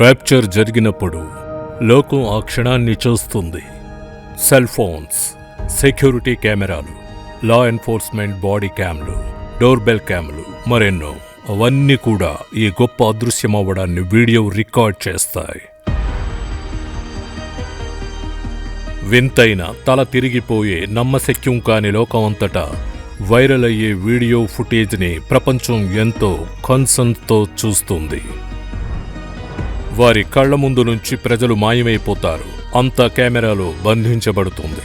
Rapture జరిగినప్పుడు లోకం ఆ క్షణాన్ని చూస్తుంది. సెల్ ఫోన్స్ సెక్యూరిటీ కెమెరాలు లా ఎన్ఫోర్స్మెంట్ బాడీ క్యామ్లు డోర్ బెల్ క్యామ్లు మరెన్నో. అవన్నీ కూడా ఈ గొప్ప అదృశ్యమవ్వడాన్ని వీడియో రికార్డ్ చేస్తాయి. వింతైన తల తిరిగిపోయే నమ్మశక్యం కాని లోకం అంతటా వైరల్ అయ్యే వీడియో ఫుటేజ్ని ప్రపంచం ఎంతో కన్సర్న్తో చూస్తుంది. వారి కళ్ళ ముందు నుంచి ప్రజలు మాయమైపోతారు. అంత కెమెరాలో బంధించబడుతుంది.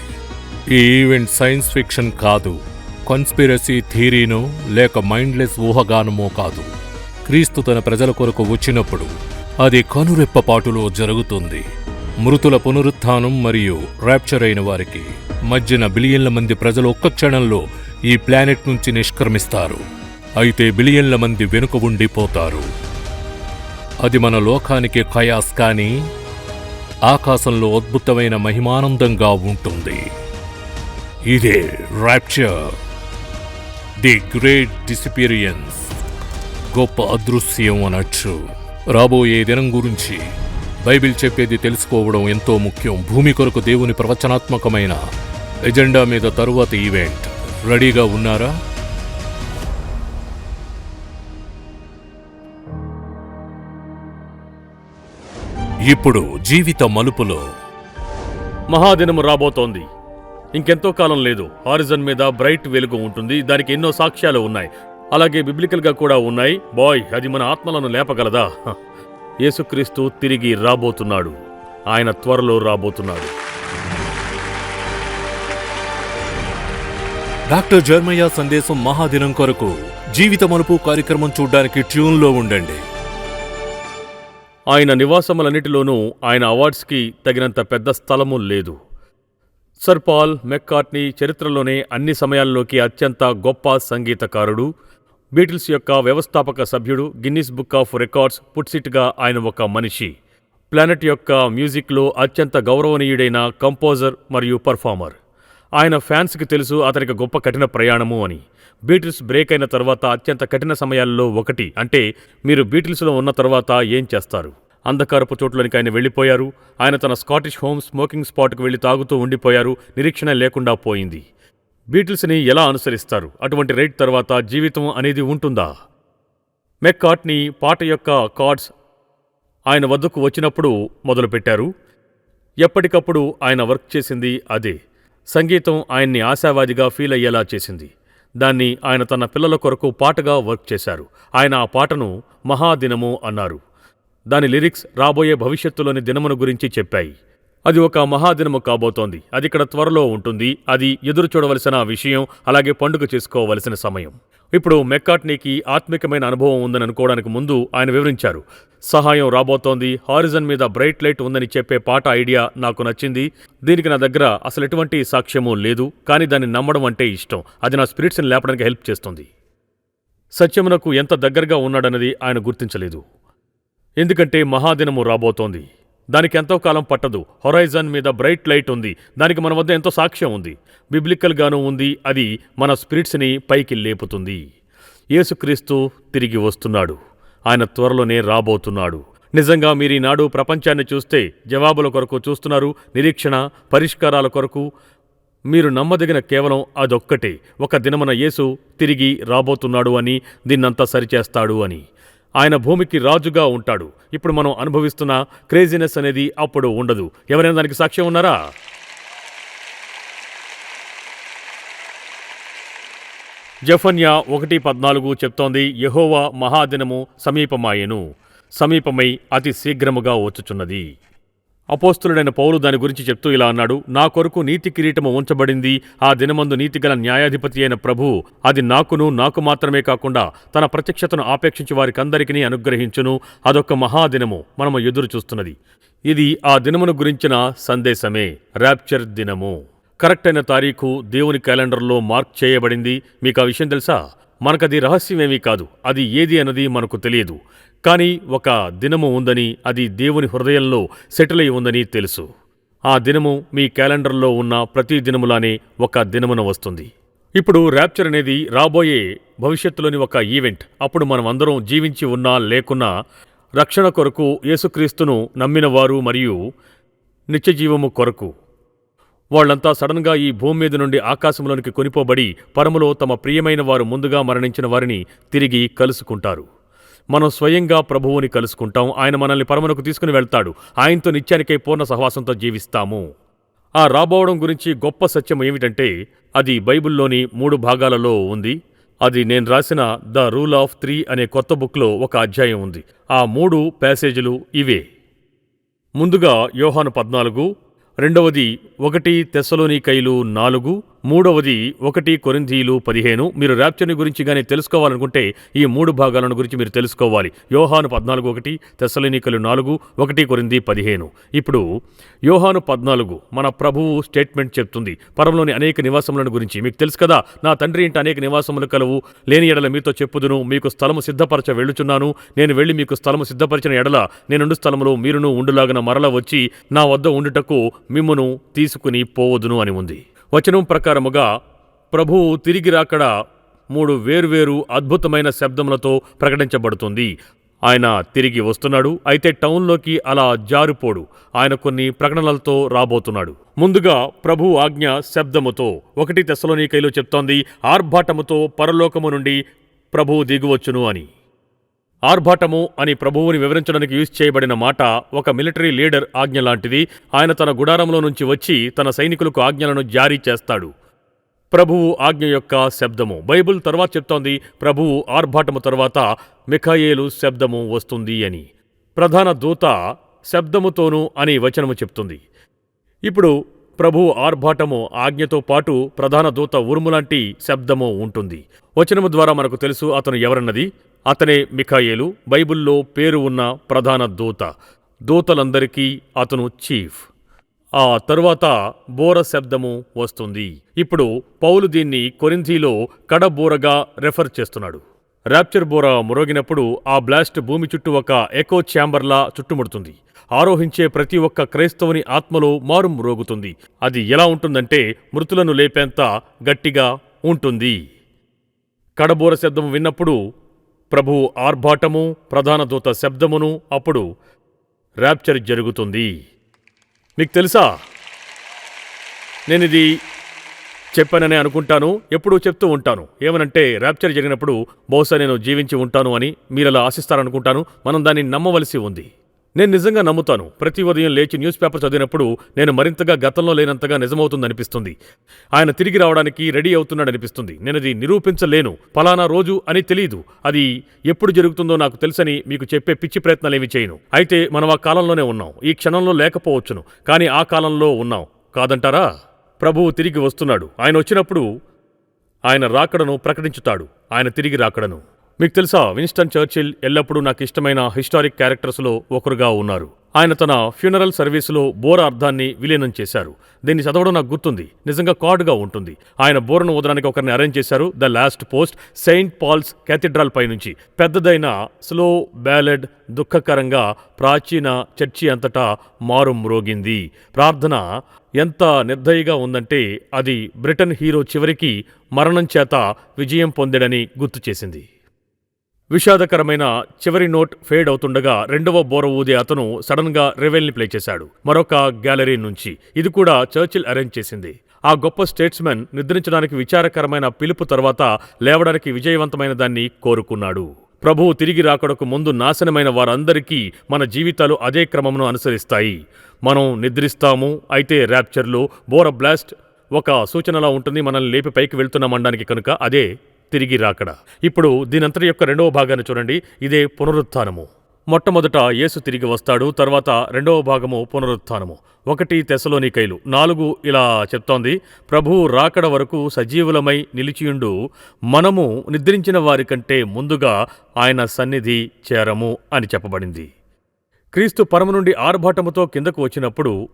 ఈ ఈవెంట్ సైన్స్ ఫిక్షన్ కాదు. కన్స్పిరసీ థీరీనో లేక మైండ్లెస్ ఊహగానమో కాదు. క్రీస్తు తన ప్రజల కొరకు వచ్చినప్పుడు అది కనురెప్పపాటులో జరుగుతుంది. మృతుల పునరుత్థానం మరియు ర్యాప్చర్ అయిన వారికి మధ్యన బిలియన్ల మంది ప్రజలు ఒక్క క్షణంలో ఈ ప్లానెట్ నుంచి నిష్క్రమిస్తారు. అయితే బిలియన్ల మంది వెనుక ఉండిపోతారు. అది మన లోకానికి ఖయాస్ కానీ ఆకాశంలో అద్భుతమైన మహిమానందంగా ఉంటుంది. ఇదే ర్యాప్చర్ ది గ్రేట్ డిసిపీరియన్స్ గొప్ప అదృశ్యం అనొచ్చు. రాబోయే దినం గురించి బైబిల్ చెప్పేది తెలుసుకోవడం ఎంతో ముఖ్యం. భూమి కొరకు దేవుని ప్రవచనాత్మకమైన ఎజెండా మీద తరువాత ఈవెంట్ రెడీగా ఉన్నారా? ఇప్పుడు జీవిత మలుపులో. మహాదినము రాబోతోంది. ఇంకెంతో కాలం లేదు. హారిజన్ మీద బ్రైట్ వెలుగు ఉంటుంది. దానికి ఎన్నో సాక్ష్యాలు ఉన్నాయి. అలాగే బిబ్లికల్గా కూడా ఉన్నాయి. బాయ్ అది మన ఆత్మలను లేపగలదా. యేసుక్రీస్తు తిరిగి రాబోతున్నాడు. ఆయన త్వరలో రాబోతున్నాడు. డాక్టర్ జర్మయ్య సందేశం మహాదినం కొరకు జీవిత మలుపు కార్యక్రమం చూడడానికి ట్యూన్లో ఉండండి. ఆయన నివాసములన్నిటిలోనూ ఆయన అవార్డ్స్కి తగినంత పెద్ద స్థలము లేదు. సర్ పాల్ మెక్కార్ట్నీ చరిత్రలోనే అన్ని సమయాల్లోకి అత్యంత గొప్ప సంగీతకారుడు. బీటిల్స్ యొక్క వ్యవస్థాపక సభ్యుడు గిన్నిస్ బుక్ ఆఫ్ రికార్డ్స్ పుట్సిట్గా ఆయన ఒక మనిషి. ప్లానెట్ యొక్క మ్యూజిక్లో అత్యంత గౌరవనీయుడైన కంపోజర్ మరియు పర్ఫార్మర్. ఆయన ఫ్యాన్స్కి తెలుసు అతనికి గొప్ప కఠిన ప్రయాణము అని. బీటిల్స్ బ్రేక్ అయిన తర్వాత అత్యంత కఠిన సమయాల్లో ఒకటి అంటే మీరు బీటిల్స్లో ఉన్న తర్వాత ఏం చేస్తారు? అంధకారపు చోట్లోనికి ఆయన వెళ్ళిపోయారు. ఆయన తన స్కాటిష్ హోమ్ స్మోకింగ్ స్పాట్కి వెళ్ళి తాగుతూ ఉండిపోయారు. నిరీక్షణ లేకుండా పోయింది. బీటిల్స్ని ఎలా అనుసరిస్తారు? అటువంటి రైట్ తర్వాత జీవితం అనేది ఉంటుందా? మెక్కాట్ని పాట యొక్క కార్డ్స్ ఆయన వద్దకు వచ్చినప్పుడు మొదలుపెట్టారు. ఎప్పటికప్పుడు ఆయన వర్క్ చేసింది అదే. సంగీతం ఆయన్ని ఆశావాదిగా ఫీల్ అయ్యేలా చేసింది. దాన్ని ఆయన తన పిల్లల కొరకు పాటగా వర్క్ చేశారు. ఆయన ఆ పాటను మహాదినము అన్నారు. దాని లిరిక్స్ రాబోయే భవిష్యత్తులోని దినమును గురించి చెప్పాయి. అది ఒక మహాదినము కాబోతోంది. అది ఇక్కడ త్వరలో ఉంటుంది. అది ఎదురు చూడవలసిన విషయం అలాగే పండుగ చేసుకోవలసిన సమయం. ఇప్పుడు మెక్కాట్నీకి ఆత్మికమైన అనుభవం ఉందని అనుకోవడానికి ముందు ఆయన వివరించారు. సహాయం రాబోతోంది. హారిజన్ మీద బ్రైట్ లైట్ ఉందని చెప్పే పాట ఐడియా నాకు నచ్చింది. దీనికి నా దగ్గర అసలు ఎటువంటి సాక్ష్యము లేదు. కానీ దాన్ని నమ్మడం అంటే ఇష్టం. అది నా స్పిరిట్స్ని లేపడానికి హెల్ప్ చేస్తుంది. సత్యమునకు ఎంత దగ్గరగా ఉన్నాడన్నది ఆయన గుర్తించలేదు. ఎందుకంటే మహాదినము రాబోతోంది. దానికి ఎంతో కాలం పట్టదు. హొరైజన్ మీద బ్రైట్ లైట్ ఉంది. దానికి మన వద్ద ఎంతో సాక్ష్యం ఉంది. బిబ్లికల్గాను ఉంది. అది మన స్పిరిట్స్ని పైకి లేపుతుంది. యేసుక్రీస్తు తిరిగి వస్తున్నాడు. ఆయన త్వరలోనే రాబోతున్నాడు. నిజంగా మీరు ఈనాడు ప్రపంచాన్ని చూస్తే జవాబుల కొరకు చూస్తున్నారు నిరీక్షణ పరిష్కారాల కొరకు మీరు నమ్మదగిన కేవలం అదొక్కటే. ఒక దినమన యేసు తిరిగి రాబోతున్నాడు అని దీన్నంతా సరిచేస్తాడు అని. ఆయన భూమికి రాజుగా ఉంటాడు. ఇప్పుడు మనం అనుభవిస్తున్న క్రేజీనెస్ అనేది అప్పుడు ఉండదు. ఎవరైనా దానికి సాక్ష్యం ఉన్నారా? జఫన్యా ఒకటి పద్నాలుగు చెప్తోంది యెహోవా మహాదినము సమీపమాయెను. సమీపమై అతి శీఘ్రముగా వచ్చుచున్నది. అపోస్తులుడైన పౌలు దాని గురించి చెప్తూ ఇలా అన్నాడు నా కొరకు నీతి కిరీటము ఉంచబడింది ఆ దినమందు నీతిగల న్యాయాధిపతి అయిన ప్రభు అది నాకును నాకు మాత్రమే కాకుండా తన ప్రత్యక్షతను ఆపేక్షించి వారికందరికీ అనుగ్రహించును అదొక మహాదినము మనము ఎదురు చూస్తున్నది ఇది ఆ దినమును గురించిన సందేశమే. ర్యాప్చర్ దినము. కరెక్ట్ అయిన తారీఖు దేవుని క్యాలెండర్లో మార్క్ చేయబడింది. మీకు ఆ విషయం తెలుసా? మనకది రహస్యమేమీ కాదు. అది ఏది అన్నది మనకు తెలియదు. కానీ ఒక దినము ఉందని అది దేవుని హృదయంలో సెటిల్ అయి ఉందని తెలుసు. ఆ దినము మీ క్యాలెండర్లో ఉన్న ప్రతి దినములానే ఒక దినమున వస్తుంది. ఇప్పుడు ర్యాప్చర్ అనేది రాబోయే భవిష్యత్తులోని ఒక ఈవెంట్. అప్పుడు మనం అందరం జీవించి ఉన్నా లేకున్నా రక్షణ కొరకు యేసుక్రీస్తును నమ్మినవారు మరియు నిత్యజీవము కొరకు వాళ్ళంతా సడన్గా ఈ భూమి మీద నుండి ఆకాశంలోనికి కొనిపోబడి పరములో తమ ప్రియమైన వారు ముందుగా మరణించిన వారిని తిరిగి కలుసుకుంటారు. మనం స్వయంగా ప్రభువుని కలుసుకుంటాం. ఆయన మనల్ని పరమునకు తీసుకుని వెళ్తాడు. ఆయనతో నిత్యానికై పూర్ణ సహవాసంతో జీవిస్తాము. ఆ రాబోవడం గురించి గొప్ప సత్యం ఏమిటంటే అది బైబిల్లోని మూడు భాగాలలో ఉంది. అది నేను రాసిన ద రూల్ ఆఫ్ త్రీ అనే కొత్త బుక్లో ఒక అధ్యాయం ఉంది. ఆ మూడు ప్యాసేజీలు ఇవే. ముందుగా యోహాను పద్నాలుగు రెండవది ఒకటి తెస్సలోనికైలు నాలుగు మూడవది ఒకటి కొరింధీలు పదిహేను. మీరు ర్యాప్చర్ని గురించి కానీ తెలుసుకోవాలనుకుంటే ఈ మూడు భాగాలను గురించి మీరు తెలుసుకోవాలి. యోహాను పద్నాలుగు ఒకటి తెసలినికలు నాలుగు ఒకటి కొరింది పదిహేను. ఇప్పుడు యోహాను పద్నాలుగు మన ప్రభువు స్టేట్మెంట్ చెప్తుంది. పరంలోని అనేక నివాసములను గురించి. మీకు తెలుసు కదా నా తండ్రి ఇంటి అనేక నివాసములు కలవు. లేని ఎడల మీతో చెప్పుదును మీకు స్థలము సిద్ధపరచ వెళ్ళుచున్నాను. నేను వెళ్ళి మీకు స్థలము సిద్ధపరిచిన ఎడల నేనుండు స్థలములో మీరును ఉండులాగన మరల వచ్చి నా వద్ద ఉండుటకు మిమ్మును తీసుకుని పోవదును అని ఉంది. వచనం ప్రకారముగా ప్రభువు తిరిగి రాకడ మూడు వేర్వేరు అద్భుతమైన శబ్దములతో ప్రకటించబడుతుంది. ఆయన తిరిగి వస్తున్నాడు అయితే టౌన్లోకి అలా జారుపోడు. ఆయన కొన్ని ప్రకటనలతో రాబోతున్నాడు. ముందుగా ప్రభు ఆజ్ఞ శబ్దముతో ఒకటి తెసలోనికైలో చెప్తోంది ఆర్భాటముతో పరలోకము నుండి ప్రభువు దిగువచ్చును అని. ఆర్భాటము అని ప్రభువుని వివరించడానికి యూజ్ చేయబడిన మాట ఒక మిలిటరీ లీడర్ ఆజ్ఞ లాంటిది. ఆయన తన గుడారంలో నుంచి వచ్చి తన సైనికులకు ఆజ్ఞలను జారీ చేస్తాడు. ప్రభువు ఆజ్ఞ యొక్క శబ్దము. బైబిల్ తర్వాత చెప్తోంది ప్రభువు ఆర్భాటము తర్వాత మిఖాయేలు శబ్దము వస్తుంది అని. ప్రధాన దూత శబ్దముతోనూ అని వచనము చెప్తుంది. ఇప్పుడు ప్రభువు ఆర్భాటము ఆజ్ఞతో పాటు ప్రధాన దూత ఉరుములాంటి శబ్దము ఉంటుంది. వచనము ద్వారా మనకు తెలుసు అతను ఎవరన్నది? అతనే మిఖాయేలు బైబిల్లో పేరు ఉన్న ప్రధాన దూత. దూతలందరికీ అతను చీఫ్. ఆ తరువాత బోర శబ్దము వస్తుంది. ఇప్పుడు పౌలు దీన్ని కొరింథీలో కడబోరగా రెఫర్ చేస్తున్నాడు. ర్యాప్చర్ బోర మురోగినప్పుడు ఆ బ్లాస్ట్ భూమి చుట్టూ ఒక ఎకో ఛాంబర్లా చుట్టుముడుతుంది. ఆరోహించే ప్రతి ఒక్క క్రైస్తవుని ఆత్మలో మారు మ్రోగుతుంది. అది ఎలా ఉంటుందంటే మృతులను లేపేంత గట్టిగా ఉంటుంది. కడబోర శబ్దం విన్నప్పుడు ప్రభువు ఆర్భాటము ప్రధాన దూత శబ్దమును అప్పుడు ర్యాప్చర్ జరుగుతుంది. మీకు తెలుసా? నేను ఇది చెప్పానని అనుకుంటాను ఎప్పుడూ చెప్తూ ఉంటాను. ఏమనంటే ర్యాప్చర్ జరిగినప్పుడు బహుశా నేను జీవించి ఉంటాను అని మీరలా ఆశిస్తారనుకుంటాను మనం దాన్ని నమ్మవలసి ఉంది. నేను నిజంగా నమ్ముతాను. ప్రతి ఉదయం లేచి న్యూస్ పేపర్ చదివినప్పుడు నేను మరింతగా గతంలో లేనంతగా నిజమవుతుందనిపిస్తుంది. ఆయన తిరిగి రావడానికి రెడీ అవుతున్నాడనిపిస్తుంది. నేను అది నిరూపించలేను. ఫలానా రోజు అని తెలియదు అది ఎప్పుడు జరుగుతుందో నాకు తెలుసని మీకు చెప్పే పిచ్చి ప్రయత్నాలేమి చేయను. అయితే మనం ఆ కాలంలోనే ఉన్నాం. ఈ క్షణంలో లేకపోవచ్చును. కానీ ఆ కాలంలో ఉన్నాం. కాదంటారా? ప్రభువు తిరిగి వస్తున్నాడు. ఆయన వచ్చినప్పుడు ఆయన రాకడను ప్రకటించుతాడు. ఆయన తిరిగి రాకడను. మీకు తెలుసా విన్స్టన్ చర్చిల్ ఎల్లప్పుడూ నాకు ఇష్టమైన హిస్టారిక్ క్యారెక్టర్స్లో ఒకరుగా ఉన్నారు. ఆయన తన ఫ్యూనరల్ సర్వీసులో బోర అర్థాన్ని విలీనం చేశారు. దీన్ని చదవడం నాకు గుర్తుంది. నిజంగా కాడ్గా ఉంటుంది. ఆయన బోరను వదలడానికి ఒకరిని అరేంజ్ చేశారు. The last post Saint Paul's cathedral పై నుంచి. పెద్దదైన స్లో బ్యాలెడ్ దుఃఖకరంగా ప్రాచీన చర్చి అంతటా మారు మ్రోగింది. ప్రార్థన ఎంత నిర్దయగా ఉందంటే అది బ్రిటన్ హీరో చివరికి మరణం చేత విజయం పొందాడని గుర్తు చేసింది. విషాదకరమైన చివరి నోట్ ఫేడ్ అవుతుండగా రెండవ బోర ఊదే అతను సడన్గా రెవెల్ని ప్లే చేశాడు. మరొక గ్యాలరీ నుంచి. ఇది కూడా చర్చిల్ అరేంజ్ చేసింది. ఆ గొప్ప స్టేట్స్మెన్ నిద్రించడానికి విచారకరమైన పిలుపు తర్వాత లేవడానికి విజయవంతమైన దాన్ని కోరుకున్నాడు. ప్రభువు తిరిగి రాకడకు ముందు నాశనమైన వారందరికీ మన జీవితాలు అదే క్రమమును అనుసరిస్తాయి. మనం నిద్రిస్తాము అయితే ర్యాప్చర్లో బోర బ్లాస్ట్ ఒక సూచనలా ఉంటుంది. మనల్ని లేపి పైకి వెళ్తున్నామండానికి కనుక అదే తిరిగి రాకడ. ఇప్పుడు దీనంతటి యొక్క రెండవ భాగాన్ని చూడండి. ఇదే పునరుత్నము మొట్టమొదట యేసు తిరిగి వస్తాడు. తర్వాత రెండవ భాగము పునరుత్నము ఒకటి తెసలోనికైలు. నాలుగు ఇలా చెప్తోంది. ప్రభువు రాకడ వరకు సజీవులమై నిలిచియుండు. మనము నిద్రించిన వారి కంటే ముందుగా ఆయన సన్నిధి చేరము అని చెప్పబడింది. క్రీస్తు పరమ నుండి ఆర్భాటముతో కిందకు వచ్చినప్పుడు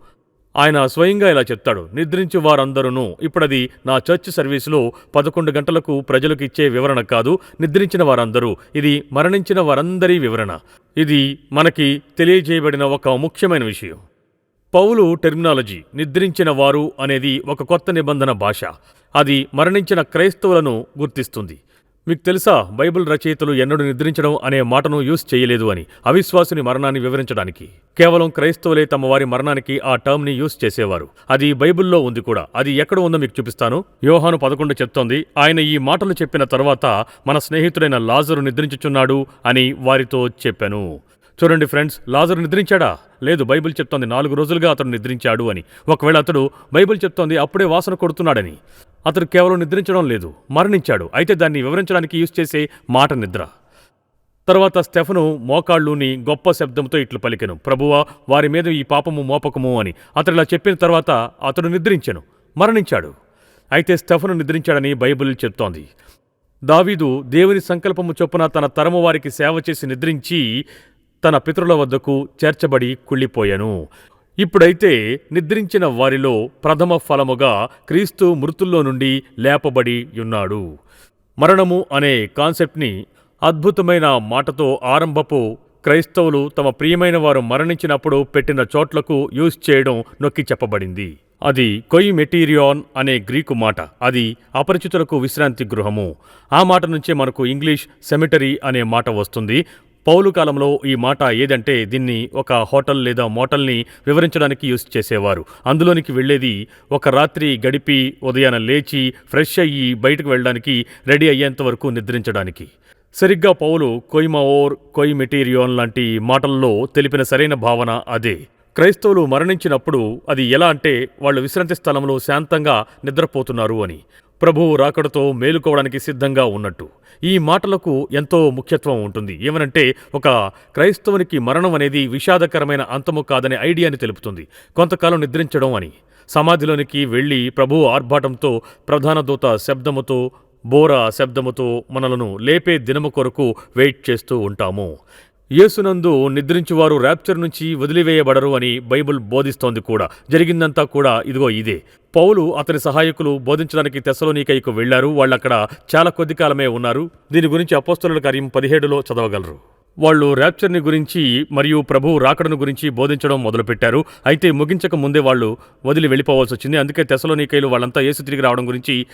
ఆయన స్వయంగా ఇలా చెప్తాడు నిద్రించు వారందరూ ఇప్పుడది నా చర్చ్ సర్వీసులో పదకొండు గంటలకు ప్రజలకు ఇచ్చే వివరణ కాదు నిద్రించిన వారందరూ. ఇది మరణించిన వారందరి వివరణ. ఇది మనకి తెలియజేయబడిన ఒక ముఖ్యమైన విషయం. పౌలు టెర్మినాలజీ నిద్రించిన వారు అనేది ఒక కొత్త నిబంధన భాష. అది మరణించిన క్రైస్తవులను గుర్తిస్తుంది. మీకు తెలుసా బైబిల్ రచయితలు ఎన్నడూ నిద్రించడం అనే మాటను యూస్ చేయలేదు అని అవిశ్వాసుని మరణాన్ని వివరించడానికి. కేవలం క్రైస్తవులే తమ వారి మరణానికి ఆ టర్మ్ని యూజ్ యూస్ చేసేవారు. అది బైబిల్లో ఉంది కూడా. అది ఎక్కడ ఉందో మీకు చూపిస్తాను. యోహాను పదకొండు చెప్తోంది ఆయన ఈ మాటలు చెప్పిన తర్వాత మన స్నేహితుడైన లాజరు నిద్రించుచున్నాడు అని వారితో చెప్పాను. చూడండి ఫ్రెండ్స్ లాజరు నిద్రించాడా? లేదు బైబిల్ చెప్తోంది నాలుగు రోజులుగా అతను నిద్రించాడు అని. ఒకవేళ అతడు బైబిల్ చెప్తోంది అప్పుడే వాసన కొడుతున్నాడని. అతడు కేవలం నిద్రించడం లేదు మరణించాడు. అయితే దాన్ని వివరించడానికి యూజ్ చేసే మాట నిద్ర. తర్వాత స్టెఫను మోకాళ్ళుని గొప్ప శబ్దంతో ఇట్లు పలికెను. ప్రభువా వారి మీద ఈ పాపము మోపకము అని. అతడు ఇలా చెప్పిన తర్వాత అతడు నిద్రించెను మరణించాడు. అయితే స్టెఫను నిద్రించాడని బైబిల్ చెప్తోంది. దావీదు దేవుని సంకల్పము చొప్పున తన తరము వారికి సేవ చేసి నిద్రించి తన పితరుల వద్దకు చేర్చబడి కుళ్ళిపోయాను. ఇప్పుడైతే నిద్రించిన వారిలో ప్రథమ ఫలముగా క్రీస్తు మృతుల్లో నుండి లేపబడి ఉన్నాడు. మరణము అనే కాన్సెప్ట్ని అద్భుతమైన మాటతో ఆరంభపు క్రైస్తవులు తమ ప్రియమైన వారు మరణించినప్పుడు పెట్టిన చోట్లకు యూజ్ చేయడం నొక్కి చెప్పబడింది. అది కొయి మెటీరియాన్ అనే గ్రీకు మాట. అది అపరిచితులకు విశ్రాంతి గృహము. ఆ మాట నుంచే మనకు ఇంగ్లీష్ సెమిటరీ అనే మాట వస్తుంది. పౌలు కాలంలో ఈ మాట ఏదంటే దీన్ని ఒక హోటల్ లేదా మోటల్ని వివరించడానికి యూస్ చేసేవారు. అందులోనికి వెళ్ళేది ఒక రాత్రి గడిపి ఉదయాన లేచి ఫ్రెష్ అయ్యి బయటకు వెళ్ళడానికి రెడీ అయ్యేంత వరకు నిద్రించడానికి. సరిగ్గా పౌలు కొయ్మోర్ కొయ్ మెటీరియోన్ లాంటి మాటల్లో తెలిపిన సరైన భావన అదే. క్రైస్తవులు మరణించినప్పుడు అది ఎలా అంటే వాళ్ళు విశ్రాంతి స్థలంలో శాంతంగా నిద్రపోతున్నారు అని. ప్రభువు రాకడతో మేలుకోవడానికి సిద్ధంగా ఉన్నట్టు. ఈ మాటలకు ఎంతో ముఖ్యత్వం ఉంటుంది. ఏమనంటే ఒక క్రైస్తవునికి మరణం అనేది విషాదకరమైన అంతము కాదనే ఐడియాని తెలుపుతుంది. కొంతకాలం నిద్రించడం అని. సమాధిలోనికి వెళ్ళి ప్రభువు ఆర్భాటంతో ప్రధాన దూత శబ్దముతో బోరా శబ్దముతో మనలను లేపే దినము కొరకు వెయిట్ చేస్తూ ఉంటాము. యేసునందు నిద్రించువారు ర్యాప్చర్ నుంచి వదిలివేయబడరు అని బైబిల్ బోధిస్తోంది కూడా. జరిగిందంతా కూడా ఇదిగో ఇదే. పౌలు అతని సహాయకులు బోధించడానికి తెసలోనికైకు వెళ్ళారు వాళ్ళక్కడ చాలా కొద్ది కాలమే ఉన్నారు. దీని గురించి అపోస్తలుల కార్యం పదిహేడులో చదవగలరు. వాళ్ళు ర్యాప్చర్ని గురించి మరియు ప్రభువు రాకడను గురించి బోధించడం మొదలుపెట్టారు. అయితే ముగించక ముందే వాళ్ళు వదిలి వెళ్ళిపోవాల్సి వచ్చింది. అందుకే తెసలోనికైలు వాళ్ళంతా యేసు తిరిగి రావడం గురించి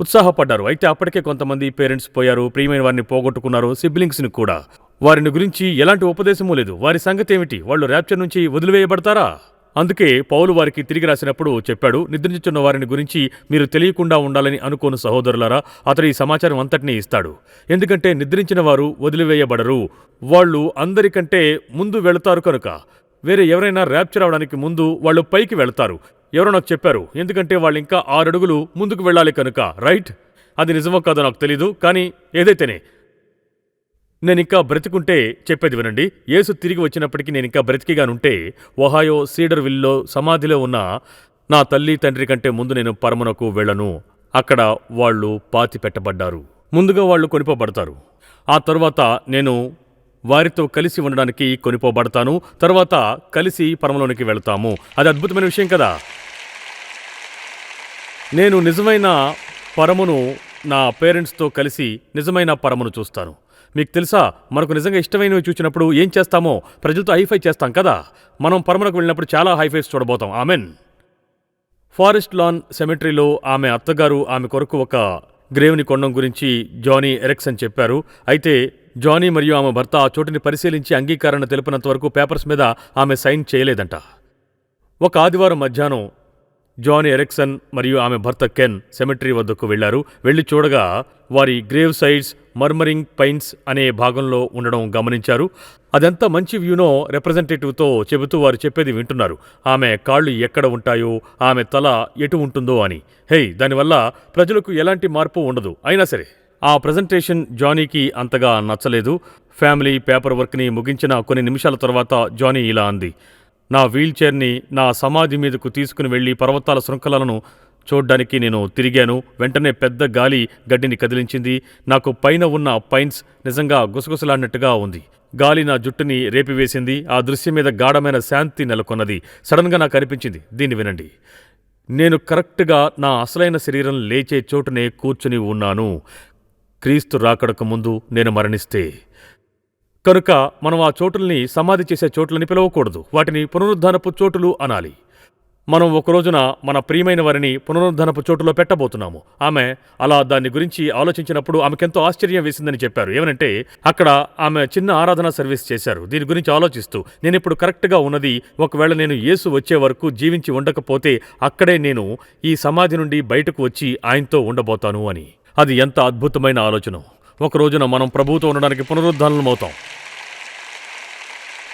ఉత్సాహపడ్డారు. అయితే అప్పటికే కొంతమంది పేరెంట్స్ పోయారు. ప్రియమైన వారిని పోగొట్టుకున్నారు. సిబ్లింగ్స్ని కూడా. వారిని గురించి ఎలాంటి ఉపదేశమూ లేదు. వారి సంగతి ఏమిటి? వాళ్ళు ర్యాప్చర్ నుంచి వదిలివేయబడతారా? అందుకే పౌలు వారికి తిరిగి రాసినప్పుడు చెప్పాడు నిద్రించుచున్న వారిని గురించి మీరు తెలియకుండా ఉండాలని అనుకోను సహోదరులారా. అతడు ఈ సమాచారం అంతటినీ ఇస్తాడు. ఎందుకంటే నిద్రించిన వారు వదిలివేయబడరు. వాళ్ళు అందరికంటే ముందు వెళతారు కనుక. వేరే ఎవరైనా ర్యాప్చర్ అవడానికి ముందు వాళ్ళు పైకి వెళతారు. ఎవరో నాకు చెప్పారు ఎందుకంటే వాళ్ళు ఇంకా ఆరు అడుగులు ముందుకు వెళ్ళాలి కనుక. రైట్? అది నిజమో కాదో నాకు తెలీదు కానీ ఏదైతేనే. నేను ఇంకా బ్రతికుంటే చెప్పేది వినండి. యేసు తిరిగి వచ్చినప్పటికీ నేను ఇంకా బ్రతికిగానుంటే ఒహాయో సీడర్ విల్లో సమాధిలో ఉన్న నా తల్లి తండ్రి కంటే ముందు నేను పరమునకు వెళ్ళను. అక్కడ వాళ్ళు పాతి పెట్టబడ్డారు. ముందుగా వాళ్ళు కొనిపోబడతారు. ఆ తరువాత నేను వారితో కలిసి ఉండడానికి కొనిపోబడతాను. తర్వాత కలిసి పరమలోనికి వెళ్తాము. అది అద్భుతమైన విషయం కదా. నేను నిజమైన పరమును నా పేరెంట్స్తో కలిసి నిజమైన పరమును చూస్తాను. మీకు తెలుసా మనకు నిజంగా ఇష్టమైనవి చూసినప్పుడు ఏం చేస్తామో ప్రజలతో హైఫై చేస్తాం కదా. మనం పరమలకు వెళ్ళినప్పుడు చాలా హైఫైస్ చూడబోతాం. ఆమెన్ ఫారెస్ట్ లాన్ సెమెటరీలో ఆమె అత్తగారు ఆమె కొరకు ఒక గ్రేవ్ని కొండం గురించి జానీ ఎరెక్సన్ చెప్పారు. అయితే జానీ మరియు ఆమె భర్త ఆ చోటుని పరిశీలించి అంగీకారాన్ని తెలిపినంత వరకు పేపర్స్ మీద ఆమె సైన్ చేయలేదంట. ఒక ఆదివారం మధ్యాహ్నం జాన్ ఎరెక్సన్ మరియు ఆమె భర్త కెన్ సెమెటరీ వద్దకు వెళ్ళారు వెళ్ళి చూడగా వారి గ్రేవ్ సైడ్స్ మర్మరింగ్ పైన్స్ అనే భాగంలో ఉండడం గమనించారు. అదంతా మంచి వ్యూనో రిప్రజెంటేటివ్తో చెబుతూ వారు చెప్పేది వింటున్నారు. ఆమె కాళ్ళు ఎక్కడ ఉంటాయో ఆమె తల ఎటు ఉంటుందో అని. హేయ్ దానివల్ల ప్రజలకు ఎలాంటి మార్పు ఉండదు. అయినా సరే ఆ ప్రజెంటేషన్ జానీకి అంతగా నచ్చలేదు. ఫ్యామిలీ పేపర్ వర్క్ని ముగించిన కొన్ని నిమిషాల తర్వాత జానీ ఇలా అంది. నా వీల్చైర్ని నా సమాధి మీదకు తీసుకుని వెళ్ళి పర్వతాల శృంఖలను చూడ్డానికి నేను తిరిగాను. వెంటనే పెద్ద గాలి గడ్డిని కదిలించింది. నాకు పైన ఉన్న పైన్స్ నిజంగా గుసగుసలాడినట్టుగా ఉంది. గాలి నా జుట్టుని రేపివేసింది. ఆ దృశ్యం మీద గాఢమైన శాంతి నెలకొన్నది. సడన్గా నాకు అనిపించింది. దీన్ని వినండి. నేను కరెక్ట్గా నా అసలైన శరీరం లేచే చోటునే కూర్చుని ఉన్నాను. క్రీస్తు రాకడకు ముందు నేను మరణిస్తే కనుక మనం ఆ చోటుల్ని సమాధి చేసే చోట్లని పిలవకూడదు. వాటిని పునరుద్ధానపు చోటులు అనాలి. మనం ఒక రోజున మన ప్రియమైన వారిని పునరుద్ధరణపు చోటులో పెట్టబోతున్నాము. ఆమె అలా దాని గురించి ఆలోచించినప్పుడు ఆమెకెంతో ఆశ్చర్యం వేసిందని చెప్పారు. ఏమనంటే అక్కడ ఆమె చిన్న ఆరాధన సర్వీస్ చేశారు. దీని గురించి ఆలోచిస్తూ నేను ఇప్పుడు కరెక్ట్గా ఉన్నది ఒకవేళ నేను యేసు వచ్చే వరకు జీవించి ఉండకపోతే అక్కడే నేను ఈ సమాధి నుండి బయటకు వచ్చి ఆయనతో ఉండబోతాను అని. అది ఎంత అద్భుతమైన ఆలోచన. ఒక రోజున మనం ప్రభువుతో ఉండడానికి పునరుద్ధరణమవుతాం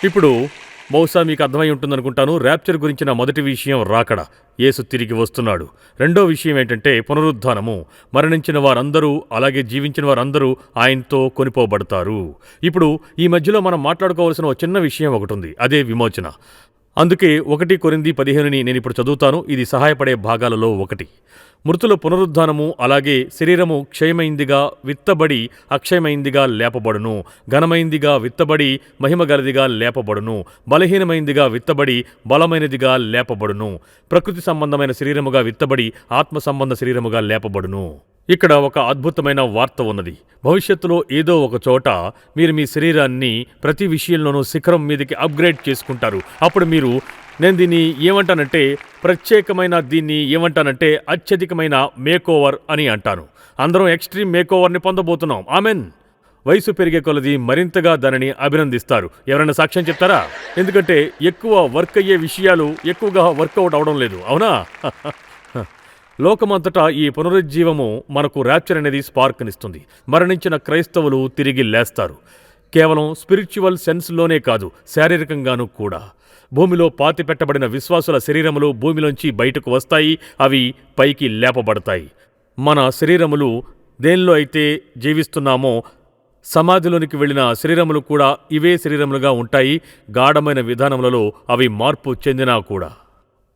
ఇప్పుడు బహుశా మీకు అర్థమై ఉంటుందనుకుంటాను ర్యాప్చర్ గురించిన మొదటి విషయం రాకడ. యేసు తిరిగి వస్తున్నాడు. రెండో విషయం ఏంటంటే పునరుద్ధానము. మరణించిన వారందరూ అలాగే జీవించిన వారందరూ ఆయనతో కొనిపోబడతారు. ఇప్పుడు ఈ మధ్యలో మనం మాట్లాడుకోవాల్సిన ఒక చిన్న విషయం ఒకటి ఉంది. అదే విమోచన. అందుకే ఒకటి కొరింది పదిహేనుని నేను ఇప్పుడు చదువుతాను. ఇది సహాయపడే భాగాలలో ఒకటి. మృతుల పునరుద్ధానము అలాగే శరీరము క్షయమైందిగా విత్తబడి అక్షయమైందిగా లేపబడును. ఘనమైందిగా విత్తబడి మహిమగలదిగా లేపబడును. బలహీనమైందిగా విత్తబడి బలమైనదిగా లేపబడును. ప్రకృతి సంబంధమైన శరీరముగా విత్తబడి ఆత్మ సంబంధ శరీరముగా లేపబడును. ఇక్కడ ఒక అద్భుతమైన వార్త ఉన్నది. భవిష్యత్తులో ఏదో ఒక చోట మీరు మీ శరీరాన్ని ప్రతి విషయంలోనూ శిఖరం మీదకి అప్గ్రేడ్ చేసుకుంటారు. అప్పుడు మీరు నేను దీన్ని ఏమంటానంటే ప్రత్యేకమైన దీన్ని ఏమంటానంటే అత్యధికమైన మేకోవర్ అని అంటాను. అందరం ఎక్స్ట్రీమ్ మేకోవర్ని పొందబోతున్నాం. ఆమెన్. వయసు పెరిగే కొలది మరింతగా దానిని అభినందిస్తారు. ఎవరైనా సాక్ష్యం చెప్తారా? ఎందుకంటే ఎక్కువ వర్క్ అయ్యే విషయాలు ఎక్కువగా వర్కౌట్ అవడం లేదు. అవునా? లోకమంతటా ఈ పునరుజ్జీవము మనకు ర్యాప్చర్ అనేది స్పార్క్నిస్తుంది మరణించిన క్రైస్తవులు తిరిగి లేస్తారు. కేవలం స్పిరిచువల్ సెన్స్లోనే కాదు శారీరకంగానూ కూడా. భూమిలో పాతి పెట్టబడిన విశ్వాసుల శరీరములు భూమిలోంచి బయటకు వస్తాయి అవి పైకి లేపబడతాయి. మన శరీరములు దేనిలో అయితే జీవిస్తున్నామో సమాధిలోనికి వెళ్ళిన శరీరములు కూడా ఇవే శరీరములుగా ఉంటాయి. గాఢమైన విధానములలో అవి మార్పు చెందినా కూడా.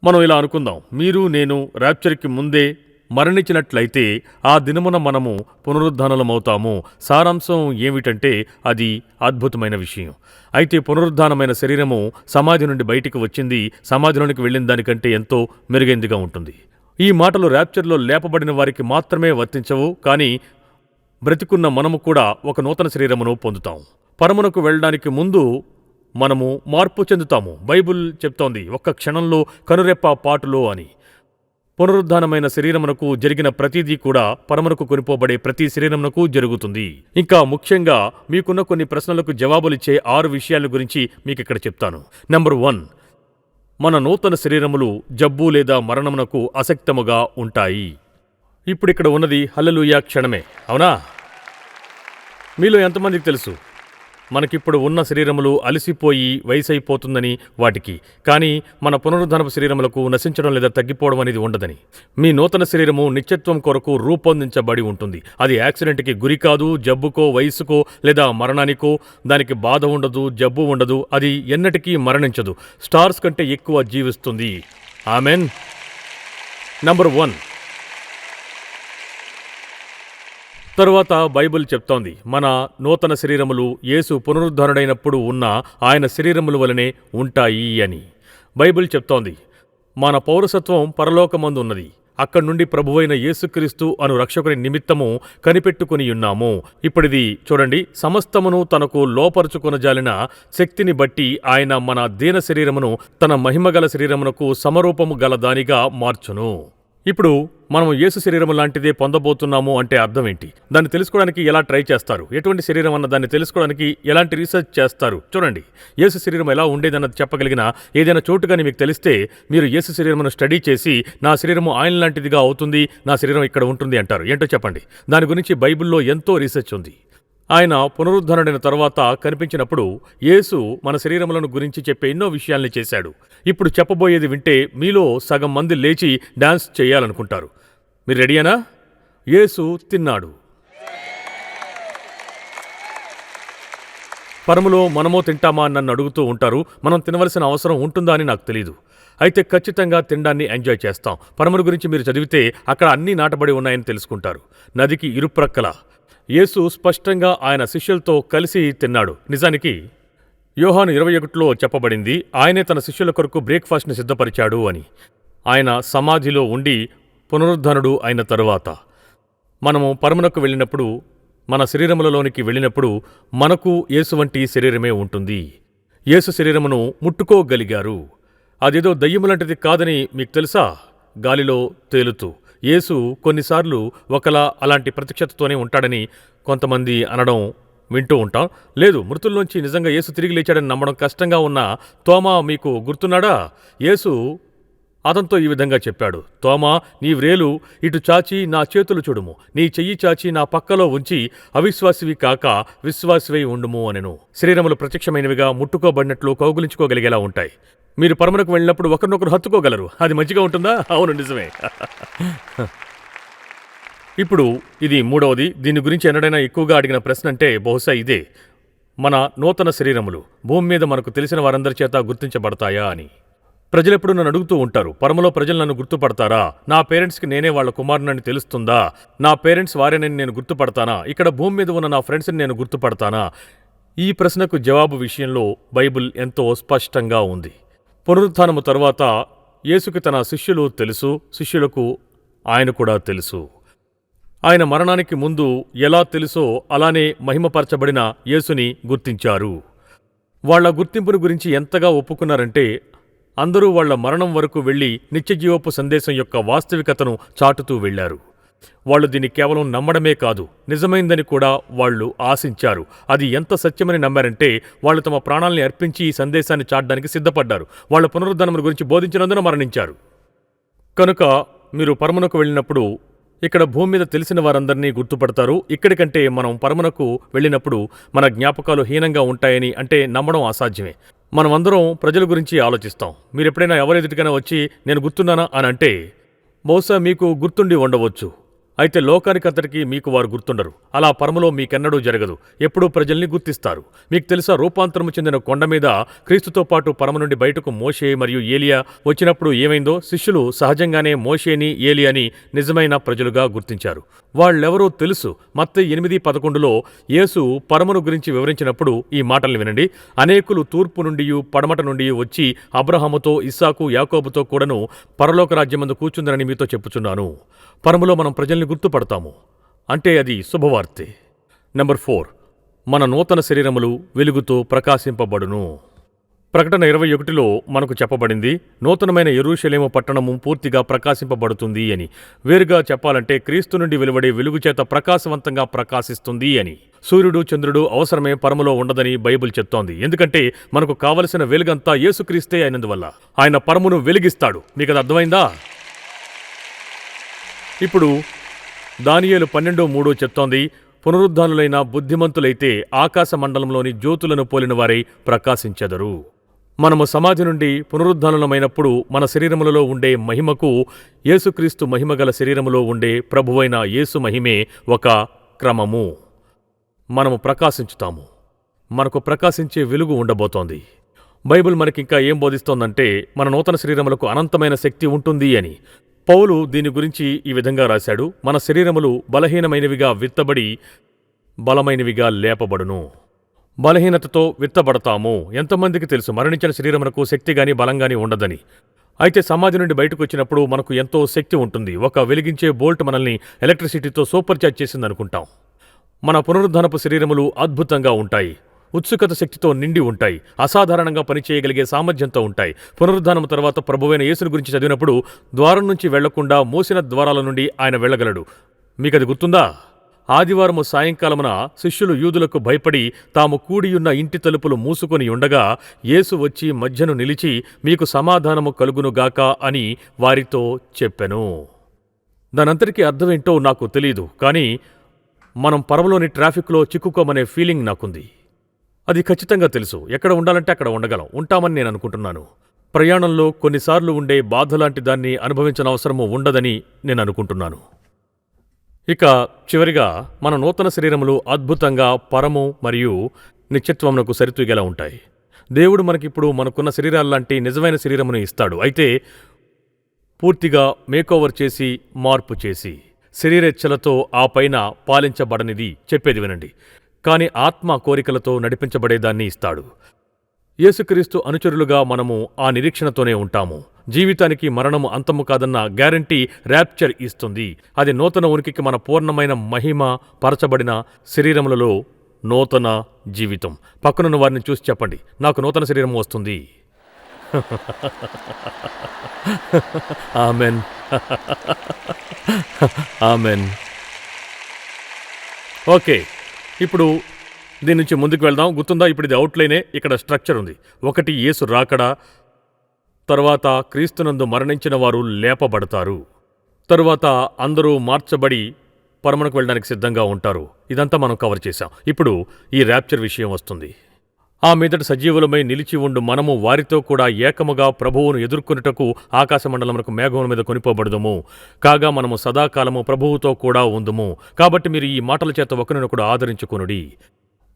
మనం ఇలా అనుకుందాం. మీరు నేను ర్యాప్చర్కి ముందే మరణించినట్లయితే ఆ దినమున మనము పునరుద్ధానలమవుతాము సారాంశం ఏమిటంటే అది అద్భుతమైన విషయం. అయితే పునరుద్ధానమైన శరీరము సమాధి నుండి బయటికి వచ్చింది. సమాధిలోనికి వెళ్ళిన దానికంటే ఎంతో మెరుగైందిగా ఉంటుంది. ఈ మాటలు ర్యాప్చర్లో లేపబడిన వారికి మాత్రమే వర్తించవు. కానీ బ్రతికున్న మనము కూడా ఒక నూతన శరీరమును పొందుతాం. పరమునకు వెళ్ళడానికి ముందు మనము మార్పు చెందుతాము. బైబుల్ చెప్తోంది ఒక్క క్షణంలో కనురెప్ప పాటులో అని. పునరుద్ధానమైన శరీరమునకు జరిగిన ప్రతిదీ కూడా పరమునకు కొనిపోబడే ప్రతి శరీరమునకు జరుగుతుంది. ఇంకా ముఖ్యంగా మీకున్న కొన్ని ప్రశ్నలకు జవాబులిచ్చే ఆరు విషయాల గురించి మీకు ఇక్కడ చెప్తాను. నంబర్ వన్ మన నూతన శరీరములు జబ్బు లేదా మరణమునకు అసక్తముగా ఉంటాయి. ఇప్పుడిక్కడ ఉన్నది హల్లలుయా క్షణమే అవునా? మీలో ఎంతమందికి తెలుసు? మనకిప్పుడు ఉన్న శరీరములు అలసిపోయి వయసైపోతుందని వాటికి. కానీ మన పునరుద్ధరణపు శరీరములకు నశించడం లేదా తగ్గిపోవడం అనేది ఉండదని. మీ నూతన శరీరము నిత్యత్వం కొరకు రూపొందించబడి ఉంటుంది. అది యాక్సిడెంట్కి గురి కాదు జబ్బుకో వయసుకో లేదా మరణానికో. దానికి బాధ ఉండదు జబ్బు ఉండదు అది ఎన్నటికీ మరణించదు. స్టార్స్ కంటే ఎక్కువ జీవిస్తుంది. ఆమెన్. Number one. తరువాత బైబిల్ చెప్తోంది. మన నూతన శరీరములు యేసు పునరుద్ధరణైనప్పుడు ఉన్న ఆయన శరీరముల వలనే ఉంటాయి అని. బైబిల్ చెప్తోంది. మన పౌరసత్వం పరలోకమందు ఉన్నది. అక్కడి నుండి ప్రభువైన యేసుక్రీస్తు అను రక్షకుని నిమిత్తము కనిపెట్టుకుని ఉన్నాము. ఇప్పుడిది చూడండి. సమస్తమును తనకు లోపరుచుకొనజాలిన శక్తిని బట్టి ఆయన మన దీన శరీరమును తన మహిమగల శరీరమునకు సమరూపము గల దానిగా మార్చును. ఇప్పుడు మనం యేసు శరీరం లాంటిదే పొందబోతున్నాము అంటే అర్థం ఏంటి? దాన్ని తెలుసుకోవడానికి ఎలా ట్రై చేస్తారు? ఎటువంటి శరీరం అన్న దాన్ని తెలుసుకోవడానికి ఎలాంటి రీసెర్చ్ చేస్తారు? చూడండి. యేసు శరీరం ఎలా ఉండేదన్నది చెప్పగలిగిన ఏదైనా చోటు కానీ మీకు తెలిస్తే మీరు యేసు శరీరమును స్టడీ చేసి నా శరీరము ఆయన లాంటిదిగా అవుతుంది నా శరీరం ఇక్కడ ఉంటుంది అంటారు. ఏంటో చెప్పండి. దాని గురించి బైబిల్లో ఎంతో రీసెర్చ్ ఉంది. ఆయన పునరుద్ధరణ తర్వాత కనిపించినప్పుడు యేసు మన శరీరములను గురించి చెప్పే ఎన్నో విషయాల్ని చేశాడు. ఇప్పుడు చెప్పబోయేది వింటే మీలో సగం మంది లేచి డాన్స్ చేయాలనుకుంటారు. మీరు రెడీయేనా? యేసు తిన్నాడు. పరములో మనమో తింటామా అని నన్ను అడుగుతూ ఉంటారు. మనం తినవలసిన అవసరం ఉంటుందా అని నాకు తెలియదు అయితే ఖచ్చితంగా తినడాన్ని ఎంజాయ్ చేస్తాం. పరముల గురించి మీరు చదివితే అక్కడ అన్నీ నాటబడి ఉన్నాయని తెలుసుకుంటారు. నదికి ఇరుప్రక్కల యేసు స్పష్టంగా ఆయన శిష్యులతో కలిసి తిన్నాడు. నిజానికి యోహాను ఇరవై ఒకటిలో చెప్పబడింది ఆయనే తన శిష్యుల కొరకు బ్రేక్ఫాస్ట్ని సిద్ధపరిచాడు అని. ఆయన సమాధిలో ఉండి పునరుద్ధరుడు అయిన తరువాత మనము పరమునకు వెళ్ళినప్పుడు మన శరీరములలోనికి వెళ్ళినప్పుడు మనకు యేసు వంటి శరీరమే ఉంటుంది. యేసు శరీరమును ముట్టుకోగలిగారు. అదేదో దయ్యము లాంటిది కాదని మీకు తెలుసా? గాలిలో తేలుతూ యేసు కొన్నిసార్లు ఒకలా అలాంటి ప్రత్యక్షతతోనే ఉంటాడని కొంతమంది అనడం వింటూ ఉంటాం. లేదు మృతుల్లోంచి నిజంగా యేసు తిరిగి లేచాడని నమ్మడం కష్టంగా ఉన్న తోమా మీకు గుర్తున్నాడా? యేసు అతనితో ఈ విధంగా చెప్పాడు. తోమా నీ వ్రేలు ఇటు చాచి నా చేతులు చూడుము. నీ చెయ్యి చాచి నా పక్కలో ఉంచి అవిశ్వాసివి కాక విశ్వాసివై ఉండుము అనెను. శరీరములు ప్రత్యక్షమైనవిగా ముట్టుకోబడినట్లు కౌగులించుకోగలిగేలా ఉంటాయి. మీరు పరమునకు వెళ్ళినప్పుడు ఒకరినొకరు హత్తుకోగలరు. అది మంచిగా ఉంటుందా? అవును నిజమే. ఇప్పుడు ఇది మూడవది. దీని గురించి ఎన్నడైనా ఎక్కువగా అడిగిన ప్రశ్న అంటే బహుశా ఇదే. మన నూతన శరీరములు భూమి మీద మనకు తెలిసిన వారందరి చేత గుర్తించబడతాయా అని. ప్రజలెప్పుడు నన్ను అడుగుతూ ఉంటారు పరమలో ప్రజలు నన్ను గుర్తుపడతారా? నా పేరెంట్స్కి నేనే వాళ్ళ కుమారునని తెలుస్తుందా? నా పేరెంట్స్ వారేనని నేను గుర్తుపడతానా? ఇక్కడ భూమి మీద ఉన్న నా ఫ్రెండ్స్ని నేను గుర్తుపడతానా? ఈ ప్రశ్నకు జవాబు విషయంలో బైబిల్ ఎంతో స్పష్టంగా ఉంది. పునరుత్నము తర్వాత యేసుకి తన శిష్యులు తెలుసు శిష్యులకు ఆయన కూడా తెలుసు. ఆయన మరణానికి ముందు ఎలా తెలుసో అలానే మహిమపరచబడిన యేసుని గుర్తించారు. వాళ్ళ గుర్తింపును గురించి ఎంతగా ఒప్పుకున్నారంటే అందరూ వాళ్ళ మరణం వరకు వెళ్ళి నిత్యజీవపు సందేశం యొక్క వాస్తవికతను చాటుతూ వెళ్ళారు వాళ్ళు దీన్ని కేవలం నమ్మడమే కాదు నిజమైందని కూడా వాళ్ళు ఆశించారు. అది ఎంత సత్యమని నమ్మారంటే వాళ్ళు తమ ప్రాణాల్ని అర్పించి ఈ సందేశాన్ని చాటడానికి సిద్ధపడ్డారు. వాళ్ళ పునరుద్ధరణ గురించి బోధించినందున మరణించారు. కనుక మీరు పరమునకు వెళ్ళినప్పుడు ఇక్కడ భూమి మీద తెలిసిన వారందరినీ గుర్తుపడతారు. ఇక్కడికంటే మనం పరమునకు వెళ్ళినప్పుడు మన జ్ఞాపకాలు హీనంగా ఉంటాయని అంటే నమ్మడం అసాధ్యమే. మనమందరం ప్రజల గురించి ఆలోచిస్తాం. మీరు ఎప్పుడైనా ఎవరెదుటికైనా వచ్చి నేను గుర్తున్నానా? అని అంటే బహుశా మీకు గుర్తుండి ఉండవచ్చు. అయితే లోకానికి మీకు వారు గుర్తుండరు. అలా పరమలో మీకెన్నడూ జరగదు. ఎప్పుడూ ప్రజల్ని గుర్తిస్తారు. మీకు తెలుసా రూపాంతరము చెందిన కొండ మీద క్రీస్తుతో పాటు పరమ నుండి బయటకు మోషే మరియు ఏలియా వచ్చినప్పుడు ఏమైందో? శిష్యులు సహజంగానే మోషేని ఏలియాని నిజమైన ప్రజలుగా గుర్తించారు. వాళ్ళెవరో తెలుసు. మత్త ఎనిమిది పదకొండులో యేసు పరమను గురించి వివరించినప్పుడు ఈ మాటల్ని వినండి. అనేకులు తూర్పు నుండి పడమట నుండి వచ్చి అబ్రహాముతో ఇస్సాకు యాకోబుతో కూడాను పరలోక రాజ్యమందు కూర్చుందనని మీతో చెప్పుచున్నాను. పరములో మనం ప్రజల్ని గుర్తుపడతాము. అంటే అది శుభవార్తే. Number four. మన నూతన శరీరములు వెలుగుతో ప్రకాశింపబడును. ప్రకటన ఇరవై ఒకటిలో మనకు చెప్పబడింది నూతనమైన ఎరుషలేము పట్టణము పూర్తిగా ప్రకాశింపబడుతుంది అని. వేరుగా చెప్పాలంటే క్రీస్తు నుండి వెలువడే వెలుగు చేత ప్రకాశవంతంగా ప్రకాశిస్తుంది అని. సూర్యుడు చంద్రుడు అవసరమే పరములో ఉండదని బైబిల్ చెప్తోంది. ఎందుకంటే మనకు కావలసిన వెలుగంతా యేసుక్రీస్తే అయినందువల్ల. ఆయన పరమును వెలిగిస్తాడు. మీకు అది అర్థమైందా? ఇప్పుడు దానియేలు పన్నెండో మూడు చెప్తోంది పునరుద్ధానులైన బుద్ధిమంతులైతే ఆకాశ మండలంలోని జ్యోతులను పోలిన వారై ప్రకాశించెదరు. మనము సమాధి నుండి పునరుద్ధానులమైనప్పుడు మన శరీరములలో ఉండే మహిమకు యేసుక్రీస్తు మహిమగల శరీరములో ఉండే ప్రభువైన యేసు మహిమే ఒక క్రమము. మనము ప్రకాశించుతాము. మనకు ప్రకాశించే వెలుగు ఉండబోతోంది. బైబిల్ మనకింకా ఏం బోధిస్తోందంటే మన నూతన శరీరములకు అనంతమైన శక్తి ఉంటుంది అని. పౌలు దీని గురించి ఈ విధంగా రాశాడు మన శరీరములు బలహీనమైనవిగా విత్తబడి బలమైనవిగా లేపబడును. బలహీనతతో విత్తబడతాము. ఎంతమందికి తెలుసు? మరణించిన శరీరమునకు శక్తి గాని బలంగాని ఉండదని. అయితే సమాధి నుండి బయటకు వచ్చినప్పుడు మనకు ఎంతో శక్తి ఉంటుంది. ఒక వెలిగించే బోల్ట్ మనల్ని ఎలక్ట్రిసిటీతో సూపర్ చార్జ్ చేసింది అనుకుంటాం మన పునరుద్ధరణపు శరీరములు అద్భుతంగా ఉంటాయి. ఉత్సుకత శక్తితో నిండి ఉంటాయి. అసాధారణంగా పనిచేయగలిగే సామర్థ్యంతో ఉంటాయి. పునరుద్ధానం తర్వాత ప్రభువైన యేసుని గురించి చదివినప్పుడు ద్వారం నుంచి వెళ్ళకుండా మూసిన ద్వారాల నుండి ఆయన వెళ్ళగలడు. మీకది గుర్తుందా? ఆదివారము సాయంకాలమున శిష్యులు యూదులకు భయపడి తాము కూడియున్న ఇంటి తలుపులు మూసుకొని ఉండగా యేసు వచ్చి మధ్యను నిలిచి మీకు సమాధానము కలుగునుగాక అని వారితో చెప్పెను. దానంతటికీ అర్థమేంటో నాకు తెలియదు కానీ మనం పరవలోని ట్రాఫిక్లో చిక్కుకోమనే ఫీలింగ్ నాకుంది. అది ఖచ్చితంగా తెలుసు. ఎక్కడ ఉండాలంటే అక్కడ ఉండగలం. ఉంటామని నేను అనుకుంటున్నాను. ప్రయాణంలో కొన్నిసార్లు ఉండే బాధ లాంటి దాన్ని అనుభవించనవసరము ఉండదని నేను అనుకుంటున్నాను. ఇక చివరిగా మన నూతన శరీరములు అద్భుతంగా పరము మరియు నిత్యత్వమునకు సరితూగేలా ఉంటాయి. దేవుడు మనకిప్పుడు మనకున్న శరీరాల్లాంటి నిజమైన శరీరమును ఇస్తాడు. అయితే పూర్తిగా మేకోవర్ చేసి మార్పు చేసి శరీరెచ్చలతో ఆ పైన పాలించబడనిది చెప్పేది వినండి. కాని ఆత్మ కోరికలతో నడిపించబడేదాన్ని ఇస్తాడు. యేసుక్రీస్తు అనుచరులుగా మనము ఆ నిరీక్షణతోనే ఉంటాము. జీవితానికి మరణము అంతము కాదన్న గ్యారంటీ ర్యాప్చర్ ఇస్తుంది. అది నూతన ఉనికికి మన పూర్ణమైన మహిమ పరచబడిన శరీరములలో నూతన జీవితం. పక్కనున్న వారిని చూసి చెప్పండి. నాకు నూతన శరీరం వస్తుంది. ఆమెన్. ఆమెన్. ఓకే. ఇప్పుడు దీని నుంచి ముందుకు వెళ్దాం. గుర్తుందా? ఇప్పుడు ఇది అవుట్లైనే. ఇక్కడ స్ట్రక్చర్ ఉంది. ఒకటి యేసు రాకడా తర్వాత క్రీస్తునందు మరణించిన వారు లేపబడతారు. తరువాత అందరూ మార్చబడి పరమణకు వెళ్ళడానికి సిద్ధంగా ఉంటారు. ఇదంతా మనం కవర్ చేశాం. ఇప్పుడు ఈ ర్యాప్చర్ విషయం వస్తుంది. ఆ మీదట సజీవులమై నిలిచి ఉండు మనము వారితో కూడా ఏకముగా ప్రభువును ఎదుర్కొనుటకు ఆకాశమండలమునకు మేఘముల మీద కొనిపోబడదుము. కాగా మనము సదాకాలము ప్రభువుతో కూడా ఉందుము. కాబట్టి మీరు ఈ మాటల చేత ఒకరినొకడు ఆదరించుకొనుడి.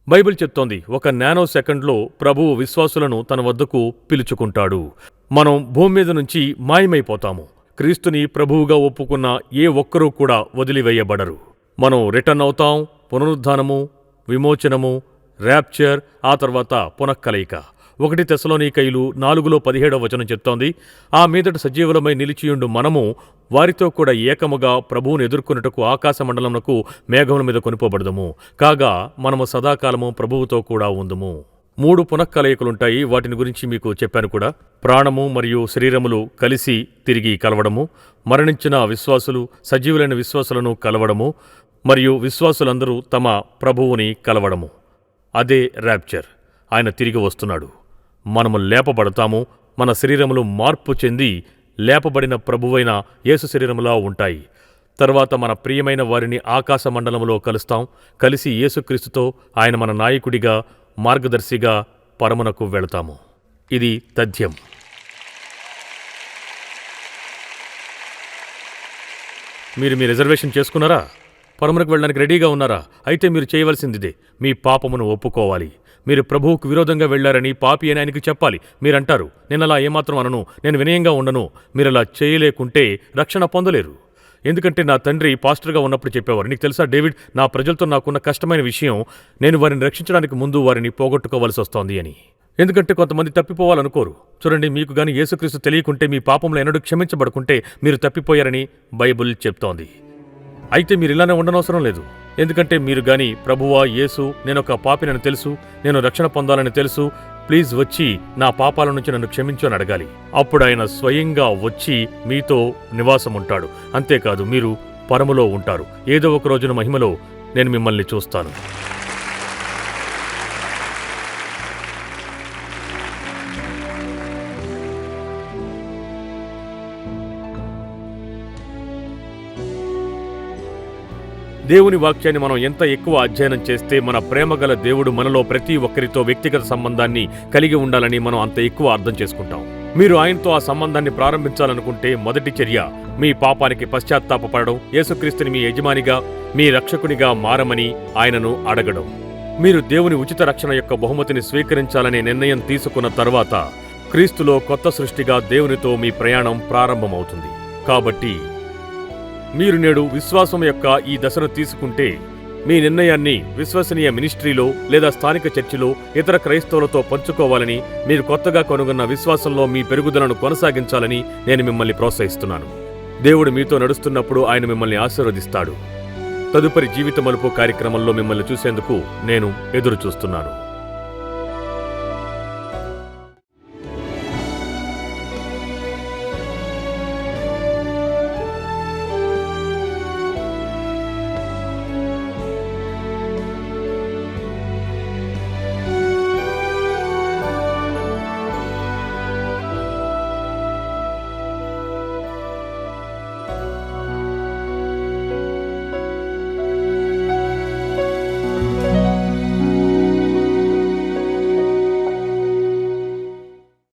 బైబిల్ చెప్తోంది ఒక నానో సెకండ్లో ప్రభువు విశ్వాసులను తన వద్దకు పిలుచుకుంటాడు. మనం భూమి మీద నుంచి మాయమైపోతాము. క్రీస్తుని ప్రభువుగా ఒప్పుకున్న ఏ ఒక్కరూ కూడా వదిలివేయబడరు. మనం రిటర్న్ అవుతాం పునరుద్ధానము విమోచనము ర్యాప్చర్ ఆ తర్వాత పునఃకలయిక. ఒకటి తెసలోనికైలు నాలుగులో పదిహేడవ వచనం చెప్తోంది ఆ మీదట సజీవులమై నిలిచియుండు మనము వారితో కూడా ఏకముగా ప్రభువును ఎదుర్కొనుటకు ఆకాశ మండలమునకు మేఘముల మీద కొనిపోబడదము. కాగా మనము సదాకాలము ప్రభువుతో కూడా ఉందుము. మూడు పునఃకలయికలుంటాయి. వాటిని గురించి మీకు చెప్పాను కూడా. ప్రాణము మరియు శరీరములు కలిసి తిరిగి కలవడము. మరణించిన విశ్వాసులు సజీవులైన విశ్వాసులను కలవడము. మరియు విశ్వాసులందరూ తమ ప్రభువుని కలవడము. అదే ర్యాప్చర్. ఆయన తిరిగి వస్తున్నాడు. మనము లేపబడతాము. మన శరీరములు మార్పు చెంది లేపబడిన ప్రభువైన యేసు శరీరములా ఉంటాయి. తర్వాత మన ప్రియమైన వారిని ఆకాశ మండలంలో కలుస్తాం. కలిసి యేసుక్రీస్తుతో ఆయన మన నాయకుడిగా మార్గదర్శిగా పరమునకు వెళతాము. ఇది తథ్యం. మీరు మీ రిజర్వేషన్ చేసుకున్నారా? పరమునకు వెళ్ళడానికి రెడీగా ఉన్నారా? అయితే మీరు చేయవలసిందిదే. మీ పాపమును ఒప్పుకోవాలి. మీరు ప్రభువుకు విరోధంగా వెళ్ళారని పాపి అని ఆయనకి చెప్పాలి. మీరంటారు. నేను అలా ఏమాత్రం అనను. నేను వినయంగా ఉండను. మీరు అలా చేయలేకుంటే రక్షణ పొందలేరు. ఎందుకంటే నా తండ్రి పాస్టర్గా ఉన్నప్పుడు చెప్పేవారు. నీకు తెలుసా డేవిడ్? నా ప్రజలతో నాకున్న కష్టమైన విషయం నేను వారిని రక్షించడానికి ముందు వారిని పోగొట్టుకోవాల్సి వస్తోంది అని. ఎందుకంటే కొంతమంది తప్పిపోవాలనుకోరు. చూడండి మీకు గాని యేసుక్రీస్తు తెలియకుంటే మీ పాపంలో ఎన్నడూ క్షమించబడుకుంటే మీరు తప్పిపోయారని బైబిల్ చెప్తోంది. అయితే మీరు ఇలానే ఉండనవసరం లేదు. ఎందుకంటే మీరు గాని ప్రభువా యేసు నేనొక పాపినని తెలుసు నేను రక్షణ పొందాలని తెలుసు ప్లీజ్ వచ్చి నా పాపాల నుంచి నన్ను క్షమించు అని అడగాలి. అప్పుడు ఆయన స్వయంగా వచ్చి మీతో నివాసం ఉంటాడు అంతేకాదు మీరు పరములో ఉంటారు. ఏదో ఒక రోజున మహిమలో నేను మిమ్మల్ని చూస్తాను. దేవుని వాక్యాన్ని మనం ఎంత ఎక్కువ అధ్యయనం చేస్తే మన ప్రేమగల దేవుడు మనలో ప్రతి ఒక్కరితో వ్యక్తిగత సంబంధాన్ని కలిగి ఉండాలని మనం అంత ఎక్కువ అర్థం చేసుకుంటాం. మీరు ఆయనతో ఆ సంబంధాన్ని ప్రారంభించాలనుకుంటే మొదటి చర్య మీ పాపానికి పశ్చాత్తాపడడం యేసుక్రీస్తుని మీ యజమానిగా మీ రక్షకునిగా మారమని ఆయనను అడగడం. మీరు దేవుని ఉచిత రక్షణ యొక్క బహుమతిని స్వీకరించాలనే నిర్ణయం తీసుకున్న తర్వాత క్రీస్తులో కొత్త సృష్టిగా దేవునితో మీ ప్రయాణం ప్రారంభమవుతుంది. కాబట్టి మీరు నేడు విశ్వాసం యొక్క ఈ దశను తీసుకుంటే మీ నిర్ణయాన్ని విశ్వసనీయ మినిస్ట్రీలో లేదా స్థానిక చర్చిలో ఇతర క్రైస్తవులతో పంచుకోవాలని మీరు కొత్తగా కనుగొన్న విశ్వాసంలో మీ పెరుగుదలను కొనసాగించాలని నేను మిమ్మల్ని ప్రోత్సహిస్తున్నాను. దేవుడు మీతో నడుస్తున్నప్పుడు ఆయన మిమ్మల్ని ఆశీర్వదిస్తాడు. తదుపరి జీవిత మలుపు కార్యక్రమంలో మిమ్మల్ని చూసేందుకు నేను ఎదురు చూస్తున్నాను